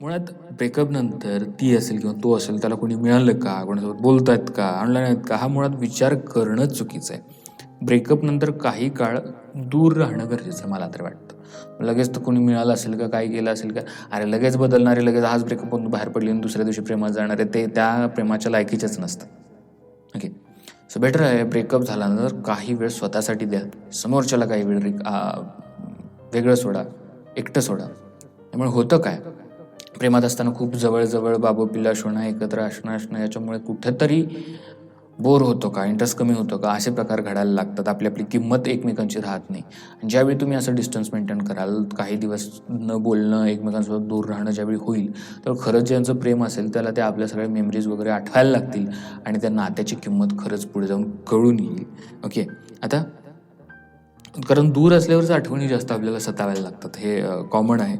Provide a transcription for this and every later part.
मुळात ब्रेकअप नंतर ती असेल किंवा तो असेल त्याला कोणी मिळालं का? कोणासोबत बोलतायत का? ऑनलाईन आहेत का? हा मुळात विचार करणंच चुकीचं आहे. ब्रेकअप नंतर काही काळ दूर राहणं गरजेचं आहे मला तर वाटतं. लगेच तर कोणी मिळालं असेल का? काय केलं असेल का? अरे लगेच बदलणारे लगेच आज ब्रेकअप होऊन बाहेर पडली आणि दुसऱ्या दिवशी प्रेमात जाणारे ते त्या प्रेमाच्या लायकीचेच नसतात ओके सो बेटर आहे ब्रेकअप झाल्यानंतर काही वेळ स्वतःसाठी द्या. समोरच्याला काही वेळ रिक वेगळं सोडा. एकटं सोडा. त्यामुळे होतं काय? प्रेमात असताना खूप जवळजवळ बाबू पिल्ला शोणं एकत्र असणं असणं याच्यामुळे कुठेतरी बोर होतो का? इंटरेस्ट कमी होतो का? असे प्रकार घडायला लागतात. आपली आपली किंमत एकमेकांची राहत नाही. आणि ज्यावेळी तुम्ही असं डिस्टन्स मेंटेन कराल काही दिवस न बोलणं एकमेकांसोबत दूर राहणं ज्यावेळी होईल तर खरंच ज्यांचं प्रेम असेल त्याला त्या आपल्या सगळ्या मेमरीज वगैरे आठवायला लागतील आणि त्या नात्याची किंमत खरंच पुढे जाऊन कळून येईल. ओके आता कारण दूर असल्यावरच आठवणी जास्त आपल्याला सतावायला लागतात. हे कॉमन आहे.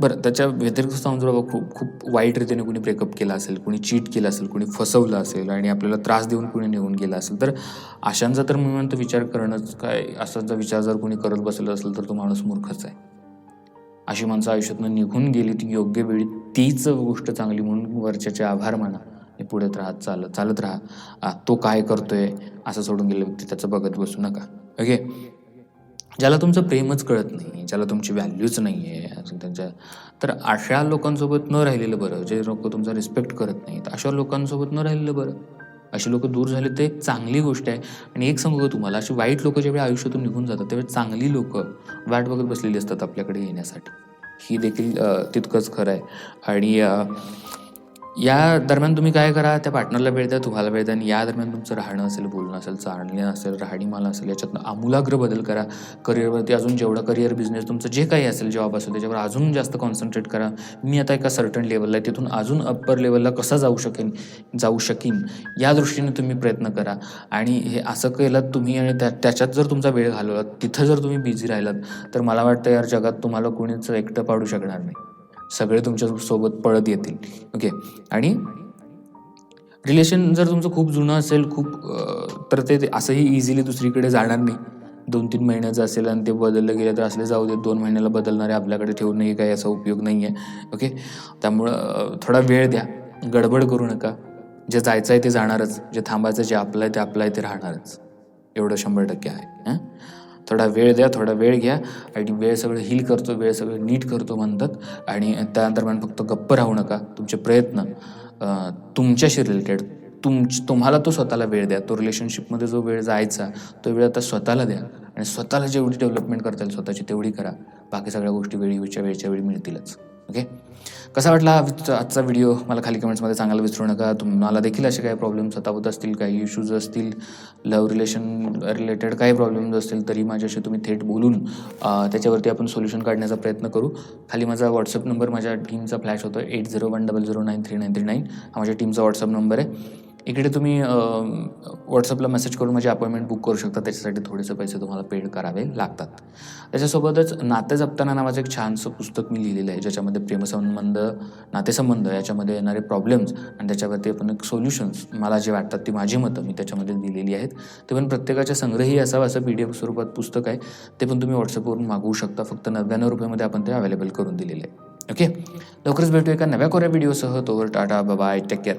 बरं त्याच्या व्यतिरिक्त समजा बाबा खूप खूप वाईट रीतीने कुणी ब्रेकअप केला असेल कुणी चीट केलं असेल कुणी फसवलं असेल आणि आपल्याला त्रास देऊन कुणी निघून गेला असेल तर अशांचा तर मी म्हणतो विचार करणंच काय असा जर विचार जर कुणी करत बसलं असेल तर तो माणूस मूर्खच आहे. अशी माणसं आयुष्यातनं निघून गेली ती योग्य वेळी तीच गोष्ट चांगली म्हणून वरच्याचे आभार माना आणि पुढे राहत चालत चालत राहा. तो काय करतोय? असं सोडून गेलं व्यक्ती त्याचं बघत बसू नका. ओके ज्याला तुमचं प्रेमच कळत नाही ज्याला तुमची व्हॅल्यूच नाही आहे त्यांच्या तर अशा लोकांसोबत न राहिलेलं बरं जे लोक तुमचा रिस्पेक्ट करत नाहीत अशा लोकांसोबत न राहिलेलं बरं. अशी लोक दूर झाले तर एक चांगली गोष्ट आहे. आणि एक सांगू का तुम्हाला अशी वाईट लोक ज्यावेळी आयुष्यातून निघून जातात त्यावेळी चांगली लोक वाट बघत बसलेली असतात आपल्याकडे येण्यासाठी. ही देखील तितकंच खरं आहे. आणि या दरम्यान तुम्ही काय करा त्या पार्टनरला वेळ द्या तुम्हाला वेळ द्या आणि या दरम्यान तुमचं राहणं असेल बोलणं असेल चालणं असेल राहणीमान असेल याच्यातनं आमूलाग्र बदल करा. करिअरवरती अजून जेवढं करिअर बिझनेस तुमचं जे काही असेल जॉब असेल त्याच्यावर अजून जास्त कॉन्सन्ट्रेट करा. मी आता एका सर्टन लेवलला आहे तिथून अजून अप्पर लेवलला कसं जाऊ शकेन जाऊ शकीन या दृष्टीने तुम्ही प्रयत्न करा. आणि हे असं केलं तुम्ही आणि त्या त्याच्यात जर तुमचा वेळ घालवला तिथं जर तुम्ही बिझी राहिलात तर मला वाटतं यार जगात तुम्हाला कोणीच एकटं पाडू शकणार नाही. सगळे तुमच्यासोबत पळत येतील. ओके आणि रिलेशन जर तुमचं खूप जुनं असेल खूप तर ते ते असंही इझिली दुसरीकडे जाणार नाही. दोन तीन महिन्याचं असेल आणि ते बदललं गेलं तर असले जाऊ देत दोन महिन्याला बदलणारे आपल्याकडे ठेवूनही काही याचा उपयोग नाही आहे ओके त्यामुळं थोडा वेळ द्या. गडबड करू नका. जे जायचं आहे ते जाणारच. जे थांबायचं जे आपलं आहे ते आपलं आहे ते राहणारच. एवढं शंभर टक्के आहे. हां? थोडा वेळ द्या थोडा वेळ घ्या. आणि वेळ सगळं हील करतो वेळ सगळं नीट करतो म्हणतात. आणि त्या दरम्यान फक्त गप्प राहू नका. तुमचे प्रयत्न तुमच्याशी रिलेटेड तुम तुम्हाला तो स्वतःला वेळ द्या. तो रिलेशनशिपमध्ये जो वेळ जायचा तो वेळ आता स्वतःला द्या. आणि स्वतःला जेवढी डेव्हलपमेंट करता येईल स्वतःची तेवढी करा. बाकी सगळ्या गोष्टी वेळीच्या वेळच्या वेळी मिळतीलच. ओके कसा वाटला हा आजचा व्हिडिओ मला खाली कमेंट्समध्ये सांगायला विसरू नका. तुम्हाला देखील असे काही प्रॉब्लेम्स सतावत असतील काही इश्यूज असतील लव्ह रिलेशन रिलेटेड काही प्रॉब्लेम्स असतील तरी माझ्याशी तुम्ही थेट बोलून त्याच्यावरती आपण सोल्युशन काढण्याचा प्रयत्न करू. खाली माझा व्हॉट्सअप नंबर माझ्या टीमचा फ्लॅश होतो eight zero one double zero nine three nine three nine हा माझ्या टीमचा व्हॉट्सअप नंबर आहे. इकडे तुम्ही व्हॉट्सअपला मेसेज करून माझी अपॉइंटमेंट बुक करू शकता. त्याच्यासाठी थोडेसे पैसे तुम्हाला पेड करावे लागतात. त्याच्यासोबतच नाते जपताना नावाचं एक छानसं पुस्तक मी लिहिलेलं आहे ज्याच्यामध्ये प्रेमसंबंध नातेसंबंध याच्यामध्ये येणारे प्रॉब्लेम्स आणि त्याच्यावरती आपण एक सोल्युशन्स मला जे वाटतात ती माझी मतं मी त्याच्यामध्ये दिलेली आहेत. ते पण प्रत्येकाच्या संग्रही असावं असं पी डी एफ स्वरूपात पुस्तक आहे. ते पण तुम्ही व्हॉट्सअपवरून मागवू शकता. फक्त नव्याण्णव रुपयामध्ये आपण ते अवेलेबल करून दिलेले आहे. ओके लवकरच भेटू एका नव्या कोऱ्या व्हिडिओसह तोवर टाटा बाय टेक केअर